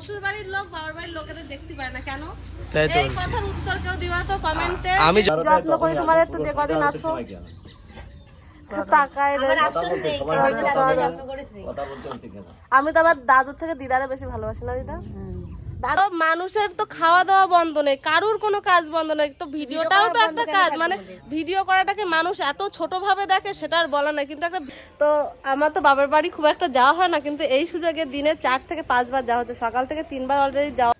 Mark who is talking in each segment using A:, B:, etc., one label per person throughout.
A: শ্বশুর বাড়ির লোক বাবার বাড়ির লোকেদের দেখতে পায় না কেন? এই
B: বলছি।
A: কথার উত্তর কেউ দিবা তো কমেন্টে
B: আমি
A: যত্ন করে তোমার একটু যে কদিন আছো টাকায় আমি তো আবার দাদুর থেকে দিদারে বেশি ভালোবাসি না দিদা? দাদা মানুষের তো খাওয়া দাওয়া বন্ধ নেই কারুর কোনো কাজ বন্ধ নেই তো ভিডিওটাও তো একটা কাজ মানে ভিডিও করাটাকে মানুষ এত ছোট ভাবে দেখে সেটা আর বলা নাই কিন্তু একটা তো আমার তো বাবার বাড়ি খুব একটা যাওয়া হয় না কিন্তু এই সুযোগে দিনে চার থেকে পাঁচবার যাওয়া হচ্ছে সকাল থেকে তিনবার অলরেডি যাওয়া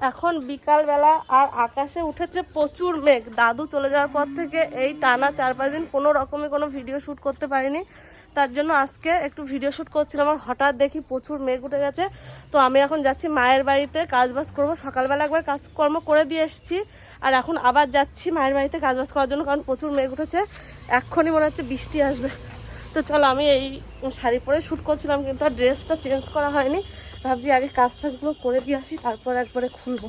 A: এখন বিকাল বেলা আর আকাশে উঠেছে প্রচুর মেঘ দাদু চলে যাওয়ার পর থেকে এই টানা চার পাঁচ দিন কোনো রকমের কোনো ভিডিও শ্যুট করতে পারিনি। তার জন্য আজকে একটু ভিডিও শ্যুট করছিলাম আর হঠাৎ দেখি প্রচুর মেঘ উঠে গেছে। তো আমি এখন যাচ্ছি মায়ের বাড়িতে কাজ বাজ করব। সকালবেলা একবার কাজকর্ম করে দিয়ে এসেছি। আর এখন আবার যাচ্ছি মায়ের বাড়িতে কাজ বাজ করার জন্য কারণ প্রচুর মেঘ উঠেছে। এক্ষুনি মনে হচ্ছে বৃষ্টি আসবে। তো চলো আমি এই শাড়ি পরে শ্যুট করছিলাম কিন্তু আর ড্রেসটা চেঞ্জ করা হয়নি। ভাবছি আগে কাজ টাজগুলো করে দিয়ে আসি তারপর একবারে খুলবো।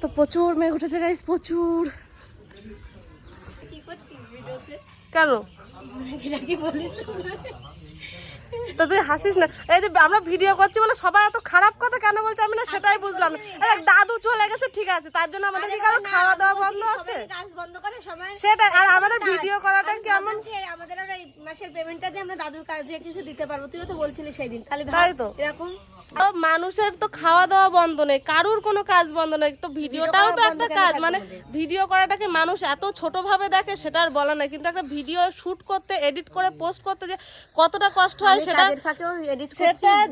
A: তো প্রচুর মেঘ উঠেছে গাইস প্রচুর। কেন? তো তুই হাসিস না। এই যে আমরা ভিডিও করছি বলে সবাই এত খারাপ কেন বলছে? আমি না সেটাই বুঝলাম না। দাদু চলে গেছে ঠিক আছে তার জন্য আমাদের কি কারও খাওয়া দাওয়া বন্ধ আছে?
C: কাজ বন্ধ করে? সবাই
A: সেটাই আর আমাদের ভিডিও করাটা কেমন?
C: আমাদের আর এই মাসের পেমেন্টটা দিয়ে আমরা দাদুর কাজে কিছু দিতে পারব। তুইও তো বলছিলি সেই দিন তাহলে
A: তো।
C: এরকম।
A: মানুষের তো খাওয়া দাওয়া বন্ধ নেই কারুর কোনো কাজ বন্ধ নেই তো ভিডিওটাও তো একটা কাজ মানে ভিডিও করাটাকে মানুষ এত ছোট ভাবে দেখে সেটা আর বলা নাই। কিন্তু একটা ভিডিও শুট করতে এডিট করে পোস্ট করতে যে কতটা কষ্ট হয় সেটা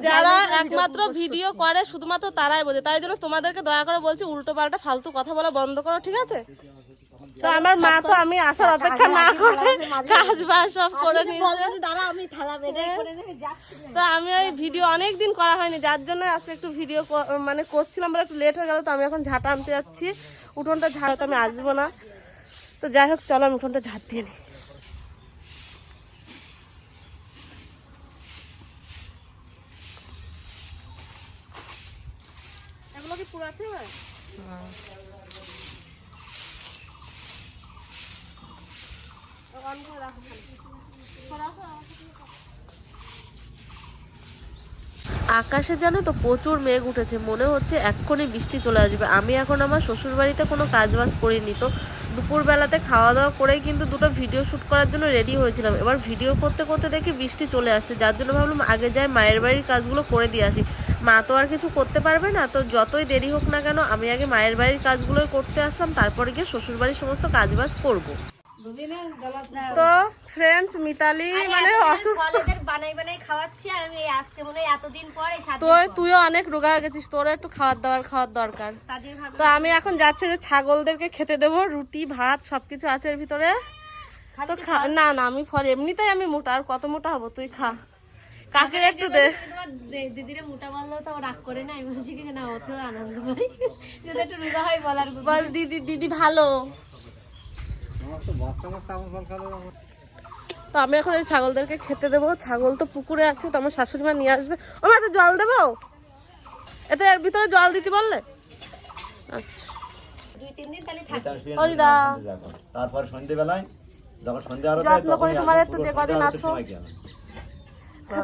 A: যারা একমাত্র ভিডিও করে শুধুমাত্র তারাই বোঝে। তাই জন্য তোমাদেরকে দয়া করে বলছি উল্টো পাল্টা ফালতু কথা বলা বন্ধ করো ঠিক আছে? তো আমার মা তো আমি আসার অপেক্ষা না করে কাজ বাজ সব করে নিয়েছে।
C: যাচ্ছি।
A: তো আমি ওই ভিডিও অনেক দিন করা হয়নি যার জন্য আজকে একটু ভিডিও মানে করছিলাম বলে একটু লেট হয়ে গেল তো আমি এখন ঝাঁটা আনতে যাচ্ছি। উঠোনটা ঝাড়াতে আমি আসব না। তো যাই হোক চলো আমি উঠোনটা ঝাড় দিয়ে নিই। হয়? অন করে রাখো আকাশে জানো তো প্রচুর মেঘ উঠেছে। মনে হচ্ছে এক্ষুনি বৃষ্টি চলে আসবে। আমি এখন আমার শ্বশুর বাড়িতে কোনো কাজ বাজ করিনি তো। দুপুরবেলাতে খাওয়া দাওয়া করেই কিন্তু দুটো ভিডিও শ্যুট করার জন্য রেডি হয়েছিলাম। এবার ভিডিও করতে করতে দেখি বৃষ্টি চলে আসছে। যার জন্য ভাবলাম আগে যাই মায়ের বাড়ির কাজগুলো করে দিয়ে আসি। মা তো আর কিছু করতে পারবে না তো যতই দেরি হোক না কেন আমি আগে মায়ের বাড়ির কাজগুলোই করতে আসলাম তারপরে গিয়ে শ্বশুর বাড়ির সমস্ত কাজ বাজ করব। তো ফ্রেন্ডস মিতালি মানে অসুস্থ।
C: বানাই বানাই খাওয়াচ্ছি আর আমি আজকে মনে এতদিন পর
A: তো তুইও অনেক রোগা হয়ে গেছিস একটু খাবার দাবার খাওয়ার দরকার। তো আমি এখন যাচ্ছি যে ছাগলদেরকে খেতে দেবো রুটি ভাত সবকিছু আছে এর ভিতরে। তো না না আমি ফল এমনিতেই আমি মোটা আর কত মোটা হব তুই খা। কাকের একটু দে।
C: দিদিরে মোটা বললেও তো ও রাগ করে না আমি বলছি কি না ওতেও আনন্দ পাই যদি একটু রোগা হয় বলার
A: বল দিদি দিদি ভালো। তো আমি এখন এই ছাগলদেরকে খেতে দেবো। ছাগল তো পুকুরে আছে তো আমার শাশুড়ি মা নিয়ে আসবে। ও মা তো জল দেবো? এতে এর ভিতরে জল দিতে বললে? আচ্ছা।
C: দুই তিন দিন তাহলে থাকবে।
A: ও দিদা
D: তারপর সন্ধ্যেবেলায় যখন সন্ধ্যা আরও
A: যত্ন করে তোমার একটু যে কদিন আছো।
C: আমি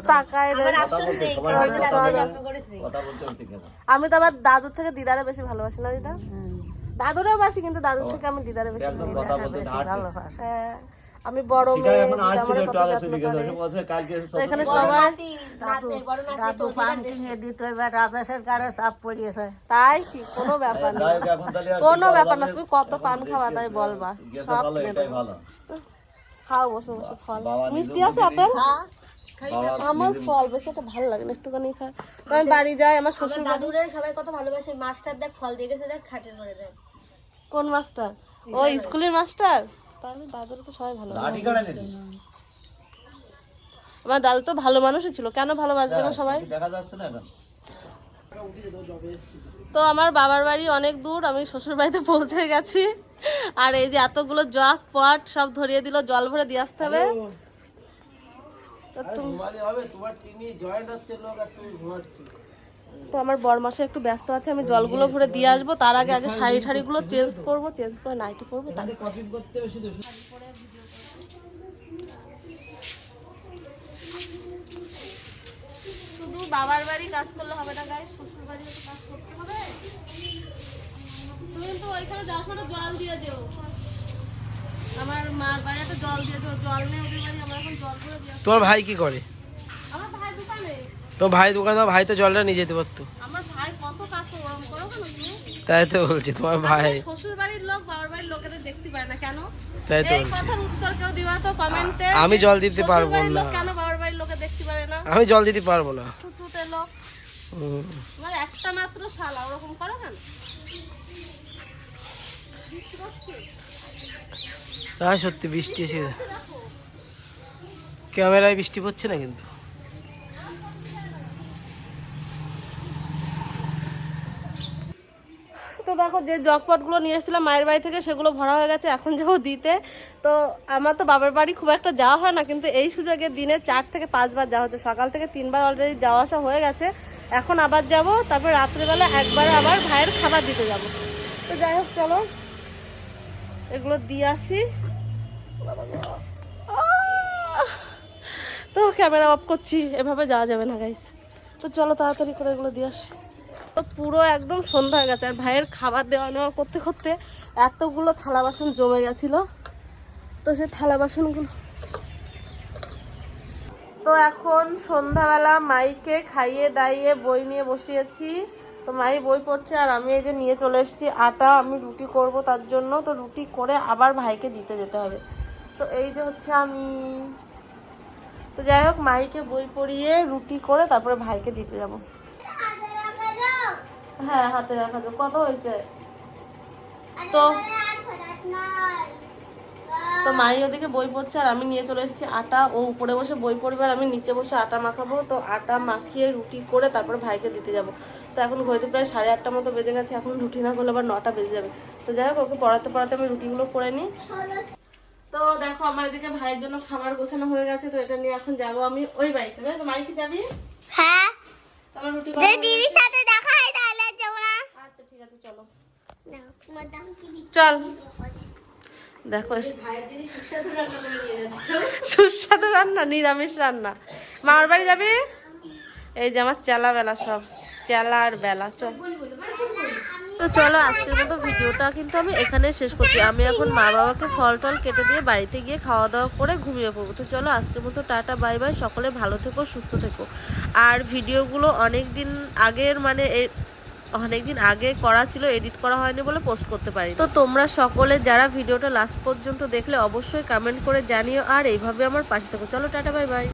C: দাদুকে যত্ন করেছি।
D: কথা বলতে ঠিক আছে?
A: আমি তো আবার দাদুর থেকে দিদারে বেশি ভালোবাসি না দিদা? দাদুরেও বাসি কিন্তু দাদুর থেকে আমি দিদারে বেশি
D: একদম কথা বলতে
A: হ্যাঁ, আমি বড় মেয়ে
D: এখন
A: করে।
C: ওদের বেশি
A: তাই কি? কোনো ব্যাপার না। কোনো ব্যাপার না তুমি কত পান খাওয়া তাই বলবা। সব খাও বসে বসে ফল। মিষ্টি আছে আপেল? আমার ফল বেশি একটা ভালো লাগে না একটুখানি তো আমি বাড়ি যাই আমার শ্বশুর
C: দাদুরে সবাই কত ভালোবাসে মাস্টার দেখ ফল দিয়ে গেছে দেখ খাটের করে দেয়
A: কোন মাস্টার? ও স্কুলের মাস্টার? তাহলে দাদুর তো সবাই ভালো আমার দাদু তো ভালো মানুষই ছিল কেন ভালোবাসবে না সবাই?
D: দেখা যাচ্ছে না এখন?
A: তো আমার বাবার বাড়ি অনেক দূর আমি শ্বশুর বাড়িতে পৌঁছে গেছি। আর এই যে এতগুলো জগ পট সব ধরিয়ে দিল জল ভরে দিয়ে আসতে হবে। তো আমার বরমাসে একটু ব্যস্ত আছে আমি জলগুলো ভরে দিয়ে আসব তার আগে আগে শাড়ি ঠাড়িগুলো চেঞ্জ করব চেঞ্জ করে নাইটি করব শুধু বাবার বাড়ি কাজ করলে হবে না গায়ে শ্বশুর বাড়ি কাজ করতে হবে। তুমি তো ওইখানে যাওয়ার মানে সময় জল দিয়ে দিও আমার মার বাড়ি একটা জল দিয়ে জল নেই ওদের বাড়ি আমরা এখন জল করে দিয়ে আসি।
B: তোমার ভাই কি করে?
A: আমার ভাই দোকানে।
B: তো ভাই দোকানে তো ভাই তো জলটা নিয়ে যেতে পারতো।
A: আমার ভাই কত কাজ ওরম করো কেন
B: তাই তো বলছি তোমার ভাই
A: শ্বশুর বাড়ির লোক বাবার বাড়ির লোকেদের দেখতে পারে না কেন?
B: তাই তো
A: এই কথার উত্তর কেউ দিবা তো কমেন্টে?
B: আমি জল দিতে পারব না।
A: কেন বাবার বাড়ির লোকে দেখতে পারে না?
B: আমি জল দিতে পারব না।
A: ছুটে লোক। তোমার একটা মাত্র শালা ওরকম করো কেন?
B: তাই সত্যি বৃষ্টি এসে ক্যামেরায় বৃষ্টি পড়ছে না কিন্তু।
A: তো দেখো, যে জগপটগুলো নিয়ে এসেছিলাম মায়ের বাড়ি থেকে, সেগুলো ভরা হয়ে গেছে, এখন যাব দিতে। তো আমার তো বাবার বাড়ি খুব একটা যাওয়া হয় না, কিন্তু এই সুযোগে দিনে চার থেকে পাঁচবার যাওয়া হচ্ছে। সকাল থেকে তিনবার অলরেডি যাওয়া আসা হয়ে গেছে। এখন আবার যাব, তারপর রাত্রেবেলা একবার আবার ভাইয়ের খাবার দিতে যাব। তো যাই হোক, চলো। এগুলো দিয়ে আসি। তো ক্যামেরা অফ করছি এভাবে যাওয়া যাবে না গাইস তো চলো তাড়াতাড়ি করে এগুলো দিয়ে আসি। তো পুরো একদম সন্ধ্যা হয়ে গেছে আর ভাইয়ের খাবার দেওয়া নেওয়া করতে করতে এতগুলো থালা বাসন জমে গেছিল। তো সে থালা বাসনগুলো তো এখন সন্ধ্যাবেলা মাইকে খাইয়ে দাইয়ে বই নিয়ে বসিয়েছি। তো মাই বই পড়ছে আর আমি এই যে নিয়ে চলে এসেছি আটা আমি রুটি করব তার জন্য। তো রুটি করে আবার ভাইকে দিতে যেতে হবে। তো এই যে হচ্ছে আমি। তো যাই হোক মাইকে বই পড়িয়ে রুটি করে তারপরে ভাইকে দিতে যাব। হ্যাঁ হাতে রাখা যাবে কত হয়েছে? তো তো মাই ওদিকে বই পড়ছে আর আমি নিয়ে চলে এসেছি আটা। ও উপরে বসে বই পড়বে আর আমি নিচে বসে আটা মাখাবো। তো আটা মাখিয়ে রুটি করে তারপরে ভাইকে দিতে যাব। তো এখন ঘড়িতে প্রায় সাড়ে আটটা মতো বেজে গেছে এখন রুটি না করলে আবার নটা বেজে যাবে। তো যাই হোক ওকে পড়াতে পড়াতে আমি রুটিগুলো করে নিই। তো দেখো আমার এদিকে ভাইয়ের জন্য খাবার গোছানো হয়ে গেছে তো এটা নিয়ে এখন যাব আমি ওই বাড়িতে। তাই তো মাইকে যাবি?
E: হ্যাঁ।
A: আমার রুটি
E: দিদির সাথে দেখা হয় তাহলে যাব না।
A: আচ্ছা ঠিক আছে চলো। চল। দেখো
C: সুস্বাদু রান্না করে নিয়ে যাচ্ছ।
A: সুস্বাদু রান্না নিরামিষ রান্না। মামার বাড়ি যাবি? এই যে আমার চেলা বেলা সব চেলা। আর বেলা চল তো চলো আজকের মতো ভিডিওটা কিন্তু আমি এখানে শেষ করছি। আমি এখন মা বাবাকে ফল টল কেটে দিয়ে বাড়িতে গিয়ে খাওয়া দাওয়া করে ঘুমিয়ে পড়ব। তো চলো আজকের মতো টাটা বাই বাই। সকলে ভালো থেকো সুস্থ থেকো। আর ভিডিওগুলো অনেক দিন আগের মানে এ- অনেকদিন আগে করা ছিল এডিট করা হয়নি বলে পোস্ট করতে পারি তো তোমরা সকলে যারা ভিডিওটা লাস্ট পর্যন্ত দেখলে অবশ্যই কমেন্ট করে জানিও আর এইভাবে আমার পাশে থাকো। চলো, টাটা বাই বাই